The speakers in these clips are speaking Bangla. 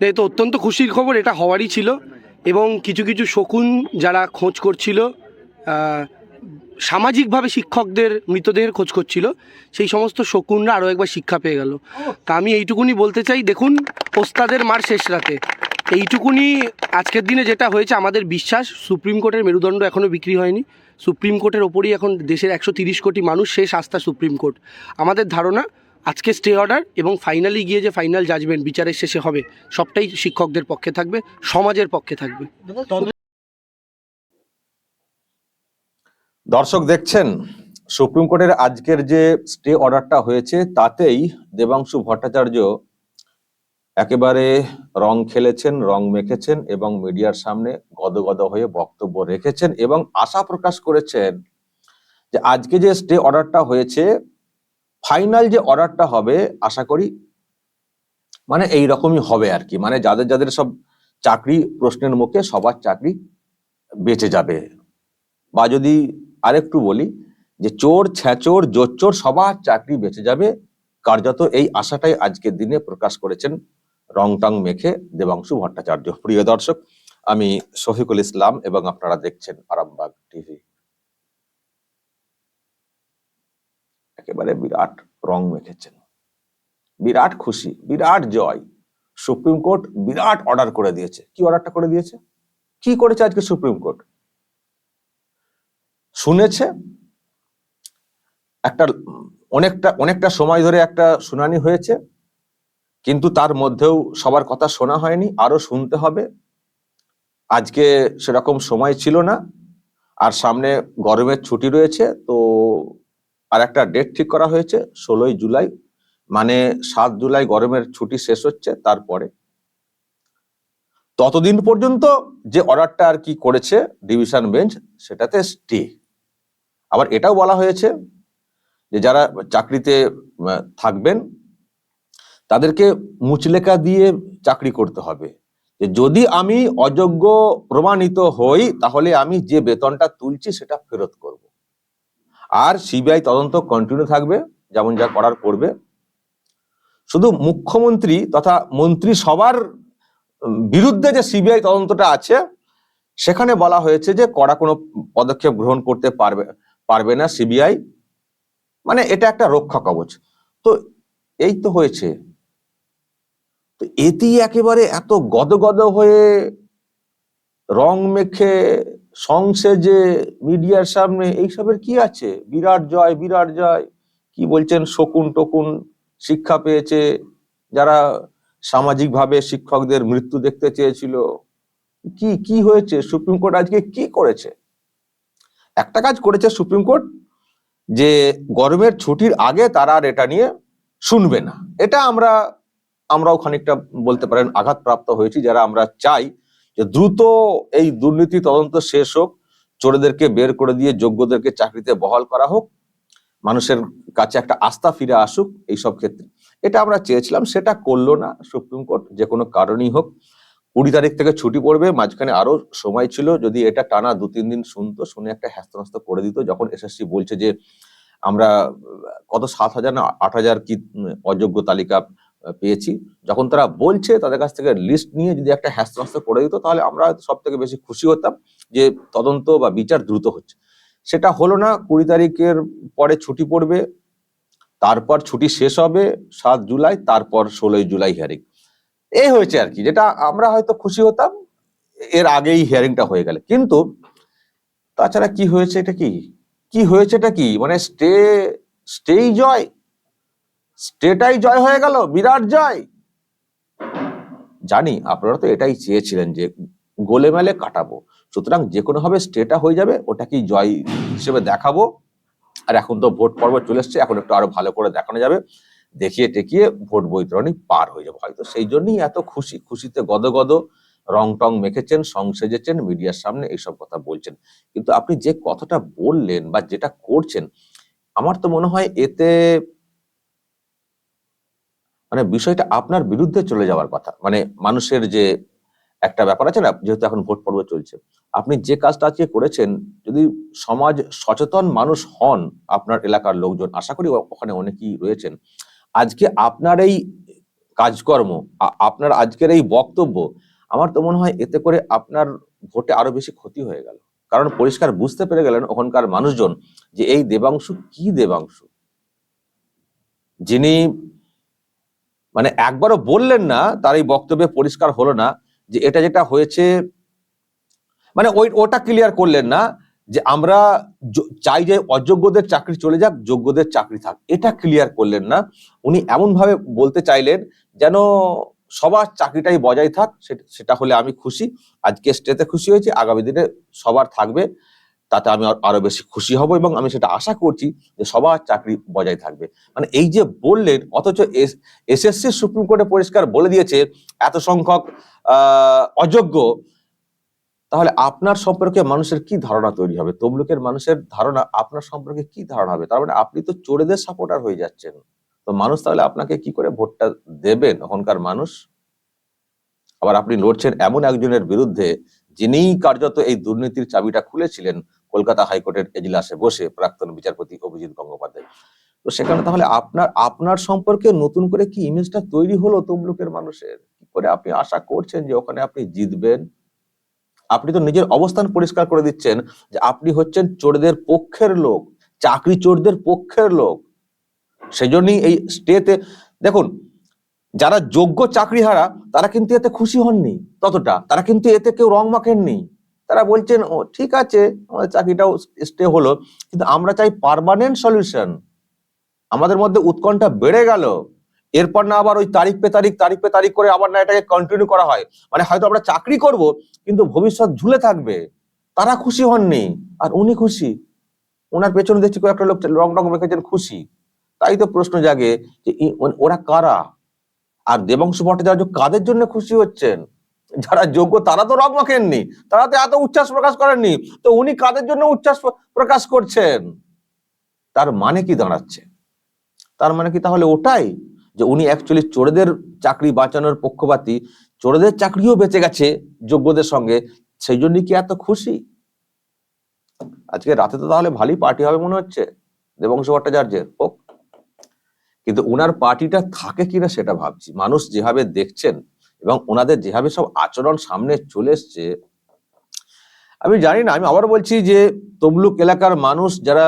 এ তো অত্যন্ত খুশির খবর, এটা হওয়ারই ছিল। এবং কিছু কিছু শকুন যারা খোঁজ করছিল সামাজিকভাবে শিক্ষকদের মৃতদেহের খোঁজ করছিল, সেই সমস্ত শকুনরা আরও একবার শিক্ষা পেয়ে গেল। তা আমি এইটুকুনি বলতে চাই, দেখুন, ওস্তাদের মার শেষ রাতে। এইটুকুনি আজকের দিনে যেটা হয়েছে, আমাদের বিশ্বাস, সুপ্রিম কোর্টের মেরুদণ্ড এখনও বিক্রি হয়নি। সুপ্রিম কোর্টের ওপরই এখন দেশের একশো তিরিশ কোটি মানুষ শেষ আস্থা সুপ্রিম কোর্ট। আমাদের ধারণা আজকে স্টে অর্ডার এবং ফাইনালি গিয়ে যে ফাইনাল জাজমেন্ট বিচারের শেষে হবে, সবটাই শিক্ষকদের পক্ষে থাকবে, সমাজের পক্ষে থাকবে। দর্শক দেখছেন, সুপ্রিম কোর্টের আজকের যে স্টে অর্ডারটা হয়েছে, তাতেই দেবাংশু ভট্টাচার্য একেবারে রং খেলেছেন, রং মেখেছেন এবং মিডিয়ার সামনে গদগদ হয়ে বক্তব্য রেখেছেন এবং আশা প্রকাশ করেছেন যে আজকে যে স্টে অর্ডারটা হয়েছে ফাইনাল যে অর্ডারটা হবে, আশা করি মানে এই রকমই হবে আর কি। মানে যাদের যাদের সব চাকরি প্রশ্নের মুখে সবার চাকরি বেঁচে যাবে। বা যদি আরেকটু বলি যে চোর, ছ্যাচোর, জোচ্চোর সবার চাকরি বেঁচে যাবে, কার্যত এই আশাটাই আজকের দিনে প্রকাশ করেছেন রংটং মেখে দেবাংশু ভট্টাচার্য। প্রিয় দর্শক, আমি শফিকুল ইসলাম এবং আপনারা দেখছেন আরামবাগ টিভি। একেবারে বিরাট রং মেখেছেন। বিরাট খুশি, বিরাট জয়। সুপ্রিম কোর্ট বিরাট অর্ডার করে দিয়েছে। কি অর্ডারটা করে দিয়েছে? কি করেছে আজকে সুপ্রিম কোর্ট? শুনেছে, একটা অনেকটা অনেকটা সময় ধরে একটা শুনানি হয়েছে, কিন্তু তার মধ্যেও সবার কথা শোনা হয়নি আরও শুনতে হবে। আজকে সেরকম সময় ছিল না, আর সামনে গরমের ছুটি রয়েছে, তো আর একটা ডেট ঠিক করা হয়েছে ষোলোই জুলাই মানে সাত জুলাই গরমের ছুটি শেষ হচ্ছে তারপরে। ততদিন পর্যন্ত যে অর্ডারটা আর কি করেছে ডিভিশন বেঞ্চ সেটাতে স্টে আবার এটাও বলা হয়েছে যে যারা চাকরিতে থাকবেন, তাদেরকে মুচলেখা দিয়ে চাকরি করতে হবে। যে যদি আমি অযোগ্য প্রমাণিত হই, তাহলে আমি যে বেতনটা তুলছি, সেটা ফেরত করব। আর সিবিআই তদন্ত কন্টিনিউ থাকবে, যেমন যা করার করবে। শুধু মুখ্যমন্ত্রী তথা মন্ত্রী সবার বিরুদ্ধে যে সিবিআই তদন্তটা আছে, সেখানে বলা হয়েছে যে কড়া কোনো পদক্ষেপ গ্রহণ করতে পারবে পারবে না সিবিআই মানে এটা একটা রক্ষা কবচ। তো এই তো হয়েছে। তো এতেই একেবারে এত গদগদ হয়ে রং মেখে সংসেজে মিডিয়ার সামনে এইসবের কি আছে? বিরাট জয় বিরাট জয়। কি বলছেন? শকুন টকুন শিক্ষা পেয়েছে। যারা সামাজিকভাবে শিক্ষকদের মৃত্যু দেখতে চেয়েছিল। কি কি হয়েছে? সুপ্রিম কোর্ট আজকে কি করেছে? একটা কাজ করেছে সুপ্রিম কোর্ট, যে গরমের ছুটির আগে তারা আর এটা নিয়ে শুনবে না। এটা আমরা, আমরাও খানিকটা বলতে পারেন আঘাতপ্রাপ্ত হয়েছি, যারা আমরা চাই যে দ্রুত এই দুর্নীতি তদন্ত শেষ হোক, চোরেদেরকে বের করে দিয়ে যোগ্যদেরকে চাকরিতে বহাল করা হোক, মানুষের কাছে একটা আস্থা ফিরে আসুক, এইসব ক্ষেত্রে। এটা আমরা চেয়েছিলাম, সেটা করল না সুপ্রিম কোর্ট, যে কোনো কারণেই হোক। কুড়ি তারিখ থেকে ছুটি পড়বে, মাঝখানে আরও সময় ছিল, যদি এটা টানা দু, তিন দিন শুনতো, শুনে একটা হ্যাস্ত করে দিত, যখন এসএসসি বলছে যে আমরা কত, সাত হাজার না, আট হাজার কি অযোগ্য তালিকা পেয়েছি। যখন তারা বলছে, তাদের কাছ থেকে লিস্ট নিয়ে যদি একটা হ্যাস্ত করে দিত, তাহলে আমরা সব থেকে বেশি খুশি হতাম যে তদন্ত বা বিচার দ্রুত হচ্ছে। সেটা হলো না, কুড়ি তারিখের পরে ছুটি পড়বে, তারপর ছুটি শেষ হবে সাত জুলাই, তারপর ষোলোই জুলাই হিয়ারিং এই হয়েছে আর কি, যেটা আমরা হয়তো খুশি হতাম, এর আগেই হিয়ারিংটা হয়ে গেলে। কিন্তু তাছাড়া কি হয়েছে এটা কি? কি হয়েছে এটা কি? মানে স্টে স্টেই জয় স্টেটাই জয় হয়ে গেল, বিরাট জয়। জানি, আপনারা তো এটাই চেয়েছিলেন যে গোলেমেলে কাটাবো। সুতরাং যে কোনো ভাবে স্টেটা হয়ে যাবে, ওটাকেই জয় হিসেবে দেখাবো। আর এখন তো ভোট পর্ব চলে এসছে, এখন একটু আরও ভালো করে দেখানো যাবে। দেখিয়ে টেকিয়ে ভোট বৈতরণী পার হয়ে যাবে। হয়তো সেই জন্যই এত খুশি, খুশিতে গদগদ রং টং মেখেছেন সং সেজেছেন, মিডিয়ার সামনে এইসব কথা বলছেন। কিন্তু আপনি যে কথাটা বললেন বা যেটা করছেন, আমার তো মনে হয় এতে মানে বিষয়টা আপনার বিরুদ্ধে চলে যাওয়ার কথা। মানে মানুষের যে একটা ব্যাপার আছে না, যেহেতু এখন ভোট পর্ব চলছে, আপনি যে কাজটা আজকে করেছেন, যদি সমাজ সচেতন মানুষ হন আপনার এলাকার লোকজন, আশা করি ওখানে অনেকেই রয়েছেন, আজকে আপনার এই কাজকর্ম আপনার আজকের এই বক্তব্য, আমার তো মনে হয় এতে করে আপনার ভোটে আরও বেশি ক্ষতি হয়ে গেল। কারণ পরিষ্কার বুঝতে পেরে গেলেন ওখানকার মানুষজন যে এই দেবাংশু কি দেবাংশু? যিনি মানে একবারও বললেন না, তার এই বক্তব্যে পরিষ্কার হলো না যে এটা যেটা হয়েছে মানে ওই, ওটা ক্লিয়ার করলেন না যে আমরা চাই যে অযোগ্যদের চাকরি চলে যাক, যোগ্যদের চাকরি থাক। এটা ক্লিয়ার করলেন না। উনি এমন ভাবে বলতে চাইলেন যেন সবার চাকরিটাই বজায় থাক সেটা হলে আমি খুশি। আজকে স্টেতে খুশি হয়েছি, আগামী দিনে সবার থাকবে। তাতে আমি আর- বেশি খুশি হব এবং আমি সেটা আশা করছি যে সবার চাকরি বজায় থাকবে। মানে এই যে বললেন, অথচ এসএসসি সুপ্রিম কোর্টে পরিষ্কার বলে দিয়েছে, এত সংখ্যক অযোগ্য, তাহলে আপনার সম্পর্কে মানুষের কি ধারণা তৈরি হবে? তমলুকের মানুষের ধারণা আপনার সম্পর্কে কি ধারণা হবে? তার মানে আপনি তো চোরেদের সাপোর্টার হয়ে যাচ্ছেন। তো মানুষ তাহলে আপনাকে কি করে ভোটটা দেবেন? ওখানকার মানুষ? আবার আপনি লড়ছেন এমন একজনের বিরুদ্ধে যিনি কার্যত এই দুর্নীতির চাবিটা খুলেছিলেন কলকাতা হাইকোর্টের এজলাসে বসে প্রাক্তন বিচারপতি অভিজিৎ গঙ্গোপাধ্যায়। তো সেখানে তাহলে আপনার আপনার সম্পর্কে নতুন করে কি ইমেজটা তৈরি হলো তমলুকের মানুষের? কি করে আপনি আশা করছেন যে ওখানে আপনি জিতবেন? আপনি তো নিজের অবস্থান পরিষ্কার করে দিচ্ছেন যে আপনি হচ্ছেন চোরদের পক্ষের লোক, চাকরি চোরদের পক্ষের লোক। সেজন্যই এই স্টেতে, দেখুন, যারা যোগ্য চাকরিহারা, তারা কিন্তু এতে খুশি হননি ততটা। তারা কিন্তু এতে কেউ রং মাখেননি। তারা বলছেন, ও, ঠিক আছে, আমাদের চাকরিটাও স্টে হলো, কিন্তু আমরা চাই পার্মানেন্ট সলিউশন আমাদের মধ্যে উৎকণ্ঠা বেড়ে গেল। এরপর না আবার ওই তারিখ পে তারিখ তারিখ পে তারিখ করে আবার না এটাকে কন্টিনিউ করা হয়। মানে হয়তো আমরা চাকরি করব, কিন্তু ভবিষ্যৎ ঝুলে থাকবে। তারা খুশি হননি, আর উনি খুশি। ওনার পেছনে দেখছি কয়েকটা লোক রং রং রেখেছেন খুশি। তাই তো প্রশ্ন জাগে যে ই- ওরা কারা? আর দেবংশ ভট্টাচার্য কাদের জন্য খুশি হচ্ছেন? যারা যোগ্য, তারা তো রং মাখেননি তারা তো এত উচ্ছ্বাস প্রকাশ করেননি। তো উনি কাদের জন্য উচ্ছ্বাস প্রকাশ করছেন? তার মানে কি দাঁড়াচ্ছে? তার মানে কি তাহলে ওটাই? যে উনি অ্যাকচুয়ালি চোরেদের চাকরি বাঁচানোর পক্ষপাতী, চোরেদের চাকরিও বেঁচে গেছে যোগ্যদের সঙ্গে, সেই জন্য কি এত খুশি? আজকে রাতে তো তাহলে ভালোই পার্টি হবে মনে হচ্ছে, দেবংশ ভট্টাচার্যের, হোক। কিন্তু ওনার পার্টিটা থাকে কিনা সেটা ভাবছি। মানুষ যেভাবে দেখছেন এবং ওনাদের যেভাবে সব আচরণ সামনে চলে এসছে, আমি জানি না, আমি আবার বলছি যে তমলুক এলাকার মানুষ যারা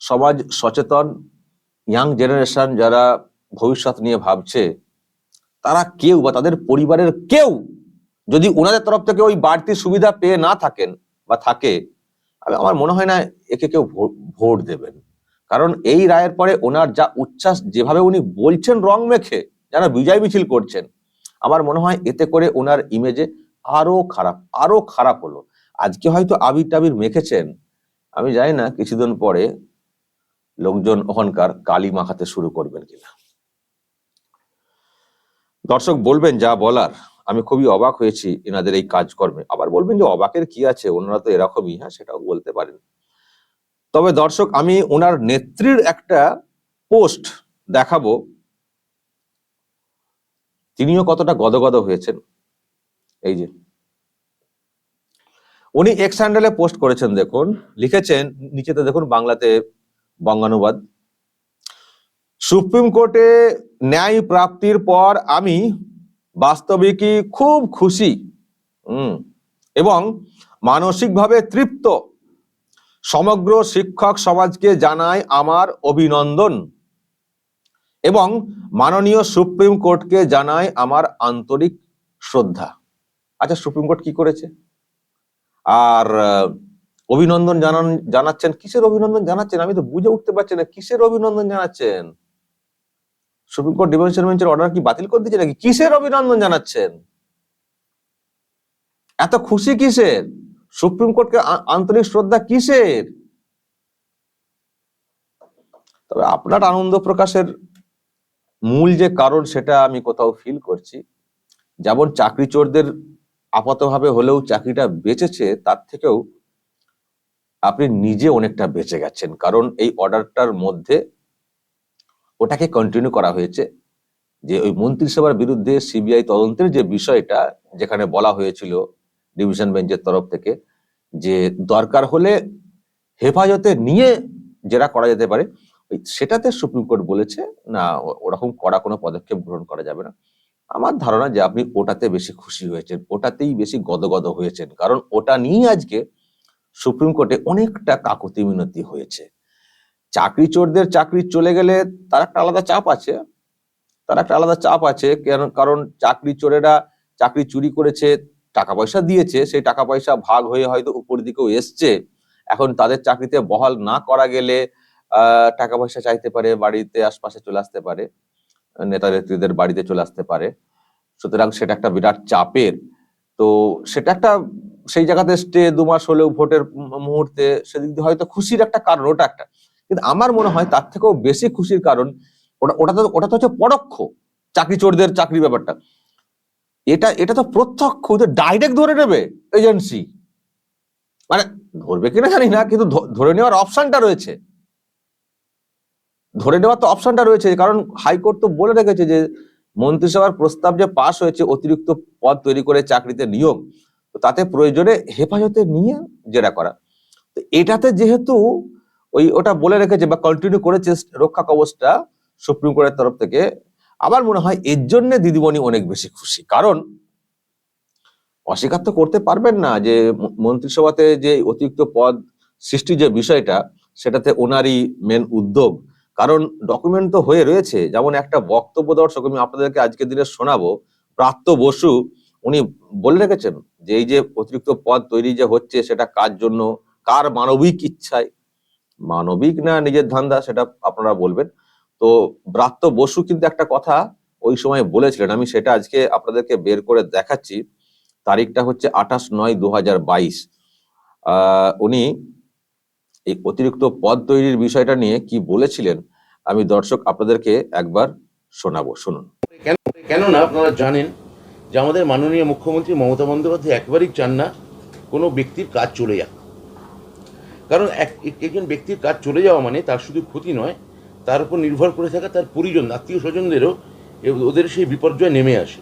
সমাজ সচেতন ইয়াং জেনারেশন যারা ভবিষ্যৎ নিয়ে ভাবছে, তারা কেউ বা তাদের পরিবারের কেউ যদি ওনাদের তরফ থেকে ওই বাড়তি সুবিধা পেয়ে না থাকেন বা থাকে, আমি, আমার মনে হয় না একে কেউ ভোট দেবেন। কারণ এই রায়ের পরে ওনার যা উচ্ছ্বাস, যেভাবে উনি বলছেন রং মেখে, যারা বিজয় মিছিল করছেন আমার মনে হয় এতে করে ওনার ইমেজে আরও খারাপ আরও খারাপ হলো। আজকে হয়তো আবির টাবির মেখেছেন। আমি জানি না, কিছুদিন পরে লোকজন ওখানকার কালি মাখাতে শুরু করবেন কিনা। দর্শক, বলবেন যা বলার, আমি খুবই অবাক হয়েছি এনাদের এই কাজকর্মে। আবার বলবেন যে অবাকের কি আছে? ওনারা তো এরকমই হ্যাঁ সেটাও বলতে পারেন। তবে দর্শক, আমি ওনার নেত্রীর একটা পোস্ট দেখাবো। তিনিও কতটা গদগদ হয়েছেন? এই যে। উনি এক্স হ্যান্ডেলে পোস্ট করেছেন, দেখুন। লিখেছেন, নিচেতে দেখুন, বাংলাতে বঙ্গানুবাদ। সুপ্রিম কোর্টে ন্যায় প্রাপ্তির পর আমি বাস্তবিকই খুব খুশি, হুম, এবং মানসিকভাবে তৃপ্ত। সমগ্র শিক্ষক সমাজকে জানাই আমার অভিনন্দন। এবং মাননীয় সুপ্রিম কোর্টকে জানাই আমার আন্তরিক শ্রদ্ধা। আচ্ছা সুপ্রিম কোর্ট কি করেছে? আর অভিনন্দন জানান, জানাচ্ছেন, কিসের অভিনন্দন জানাচ্ছেন? আমি তো বুঝে উঠতে পারছি না, কিসের অভিনন্দন জানাচ্ছেন? সুপ্রিম কোর্ট ডিভিশন বেঞ্চের অর্ডার কি বাতিল করে দিয়েছে নাকি? কিসের অভিনন্দন জানাচ্ছেন? এত খুশি কিসের? সুপ্রিম কোর্টকে আন্তরিক শ্রদ্ধা কিসের? তবে আপনার আনন্দ প্রকাশের মূল যে কারণ সেটা আমি কোথাও ফিল করছি, যেমন চাকরি চোরদের আপাতভাবে হলেও চাকরিটা বেঁচেছে, তার থেকেও আপনি নিজে অনেকটা বেঁচে গেছেন। কারণ এই অর্ডারটার মধ্যে ওটাকে কন্টিনিউ করা হয়েছে যে ওই মন্ত্রিসভার বিরুদ্ধে সিবিআই তদন্তের যে বিষয়টা, যেখানে বলা হয়েছিল ডিভিশন বেঞ্চের তরফ থেকে যে দরকার হলে হেফাজতে নিয়ে জেরা করা যেতে পারে সেটাতে সুপ্রিম কোর্ট বলেছে, না, ওরকম কড়া কোনো পদক্ষেপ গ্রহণ করা যাবে না। আমার ধারণা যে আপনি ওটাতে বেশি খুশি হয়েছেন, ওটাতেই বেশি গদগদ হয়েছেন, কারণ ওটা নিয়ে আজকে সুপ্রিম কোর্টে অনেকটা কাকতি মিনতি হয়েছে। চাকরি চোরদের চাকরি চলে গেলে তার একটা আলাদা চাপ আছে, তার একটা আলাদা চাপ আছে কারণ চাকরি চোরেরা চাকরি চুরি করেছে, টাকা পয়সা দিয়েছে, সেই টাকা পয়সা ভাগ হয়ে হয়তো উপর দিকেও এসছে। এখন তাদের চাকরিতে বহাল না করা গেলে টাকা পয়সা চাইতে পারে, বাড়িতে আশপাশে চলে আসতে পারে, নেতা নেত্রীদের বাড়িতে চলে আসতে পারে। সুতরাং সেটা একটা বিরাট চাপের। তো সেটা একটা, সেই জায়গাতে স্টে দু মাস হলেও ভোটের মুহূর্তে সেদিক দিয়ে হয়তো খুশির একটা কারণ, ওটা একটা। কিন্তু আমার মনে হয় তার থেকেও বেশি খুশির কারণ, ওটা ওটা তো ওটা তো হচ্ছে পরোক্ষ চাকরি চোরদের চাকরি ব্যাপারটা। এটা এটা তো প্রত্যক্ষ ডাইরেক্ট ধরে নেবে এজেন্সি মানে ধরবে কিনা জানি না, কিন্তু ধরে নেওয়ার অপশনটা রয়েছে। ধরে নেওয়ার তো অপশনটা রয়েছে, কারণ হাইকোর্ট তো বলে রেখেছে যে মন্ত্রিসভার প্রস্তাব যে পাশ হয়েছে, অতিরিক্ত পদ তৈরি করে চাকরিতে নিয়োগ, তো তাতে প্রয়োজনে হেফাজতে নিয়ে জেরা করা। তো এটাতে যেহেতু ওই ওটা বলে রেখেছে বা কন্টিনিউ করেছে রক্ষা কবচটা সুপ্রিম কোর্টের তরফ থেকে, আমার মনে হয় এর জন্য দিদিমণি অনেক বেশি খুশি। কারণ অস্বীকার তো করতে পারবেন না যে মন্ত্রিসভাতে যে অতিরিক্ত পদ সৃষ্টির যে বিষয়টা, সেটাতে ওনারই মেন উদ্যোগ। কারণ ডকুমেন্ট তো হয়ে রয়েছে। যেমন একটা বক্তব্য দর্শক, আমি আপনাদেরকে আজকের দিনে শোনাবো। প্রাপ্ত বসু, উনি বলে রেখেছেন যে, এই যে অতিরিক্ত পদ তৈরি যে হচ্ছে, সেটা কার জন্য? কার মানবিক ইচ্ছায়? মানবিক না নিজের ধান্দা, সেটা আপনারা বলবেন। তো ব্রাত্য বসু কিন্তু একটা কথা ওই সময় বলেছিলেন। আমি সেটা আজকে আপনাদেরকে বের করে দেখাচ্ছি। তারিখটা হচ্ছে আঠাশ নয় দু হাজার বাইশ উনি এই অতিরিক্ত পদ তৈরির বিষয়টা নিয়ে কি বলেছিলেন, আমি দর্শক আপনাদেরকে একবার শোনাবো, শুনুন। কেন কেননা আপনারা জানেন যে আমাদের মাননীয় মুখ্যমন্ত্রী মমতা বন্দ্যোপাধ্যায় একবারই চান না কোনো ব্যক্তির কাজ চলে যাক। কারণ এক, এক- একজন ব্যক্তির কাজ চলে যাওয়া মানে তার শুধু ক্ষতি নয়, তার উপর নির্ভর করে থাকা তার পরিজন, আত্মীয় স্বজনদেরও ওদের সেই বিপর্যয় নেমে আসে।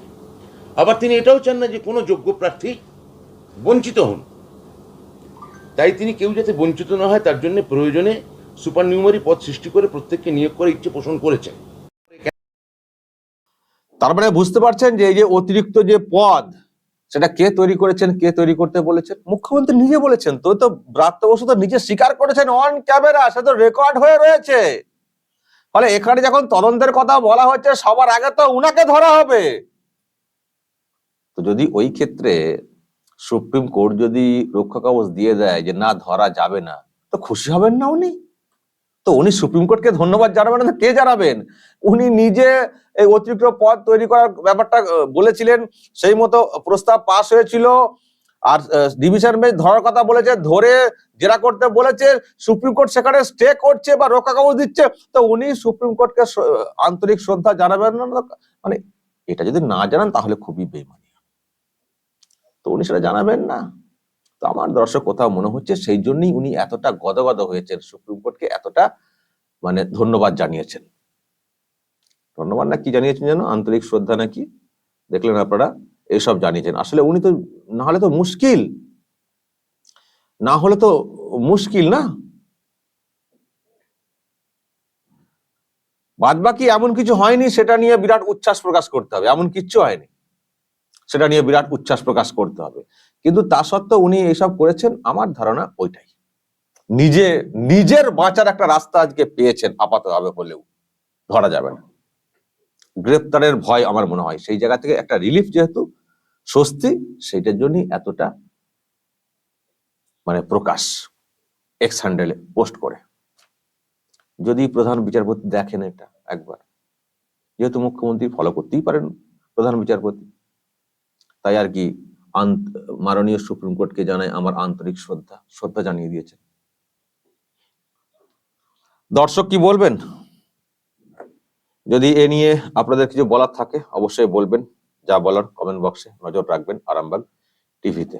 আবার তিনি এটাও চান না যে কোনো যোগ্য প্রার্থী বঞ্চিত হন। তাই তিনি কেউ যাতে বঞ্চিত না হয় তার জন্য প্রয়োজনে সুপার নিউমারি পদ সৃষ্টি করে প্রত্যেককে নিয়োগ করে ইচ্ছে পোষণ করেছেন। তার মানে বুঝতে পারছেন যে এই যে অতিরিক্ত যে পদ, সেটা কে তৈরি করেছেন, কে তৈরি করতে বলেছেন? মুখ্যমন্ত্রী নিজে বলেছেন, তো তো ব্রাত্য বসু তো নিজে স্বীকার করেছেন অন ক্যামেরা সে তো রেকর্ড হয়ে রয়েছে। ফলে এখানে যখন তদন্তের কথা বলা হচ্ছে, সবার আগে তো উনাকে ধরা হবে। তো যদি ওই ক্ষেত্রে সুপ্রিম কোর্ট যদি রক্ষা কবচ দিয়ে দেয় যে না, ধরা যাবে না, তো খুশি হবেন না উনি? তো উনি সুপ্রিম কোর্টকে ধন্যবাদ জানাবেন না কে জানাবেন? উনি নিজে এই অতিরিক্ত পদ তৈরি করার ব্যাপারটা বলেছিলেন, সেই মতো প্রস্তাব পাস হয়েছিল। আর ডিভিশন বেঞ্চ ধরার কথা বলেছে, ধরে জেরা করতে বলেছে, সুপ্রিম কোর্ট সেখানে স্টে করছে বা রক্ষা কবচ দিচ্ছে। তো উনি সুপ্রিম কোর্টকে আন্তরিক শ্রদ্ধা জানাবেন না মানে এটা যদি না জানান, তাহলে খুবই বেমানি তো উনি সেটা জানাবেন না। তো আমার দর্শক কোথাও মনে হচ্ছে সেই জন্যই উনি এতটা গদগদ হয়েছেন, সুপ্রিম কোর্টকে এতটা মানে ধন্যবাদ জানিয়েছেন। ধন্যবাদ না, কি জানিয়েছেন যেন? আন্তরিক শ্রদ্ধা নাকি দেখলেন আপনারা এইসব জানিয়েছেন। আসলে উনি তো, না হলে তো মুশকিল। না হলে তো মুশকিল না? বাদ বাকি এমন কিছু হয়নি, সেটা নিয়ে বিরাট উচ্ছ্বাস প্রকাশ করতে হবে। এমন কিচ্ছু হয়নি। সেটা নিয়ে বিরাট উচ্ছ্বাস প্রকাশ করতে হবে। কিন্তু তা সত্ত্বেও উনি এইসব করেছেন, আমার ধারণা ওইটাই। নিজে, নিজের বাঁচার একটা রাস্তা আজকে পেয়েছেন আপাতভাবে হলেও। ধরা যাবে না। গ্রেপ্তারের ভয় আমার মনে হয়। সেই জায়গা থেকে একটা রিলিফ যেহেতু, স্বস্তি, সেইটার জন্যই এতটা মানে প্রকাশ এক্স হ্যান্ডেলে পোস্ট করে। যদি প্রধান বিচারপতি দেখেন এটা একবার। যেহেতু মুখ্যমন্ত্রী ফলো করতেই পারেন প্রধান বিচারপতি। তাই আর কি মাননীয় সুপ্রিম কোর্টকে জানায় আমার আন্তরিক শ্রদ্ধা। শ্রদ্ধা জানিয়ে দিয়েছেন। দর্শক কি বলবেন? যদি এ নিয়ে আপনাদের কিছু বলার থাকে, অবশ্যই বলবেন। যা বলার কমেন্ট বক্সে নজর রাখবেন আরামবাগ টিভিতে।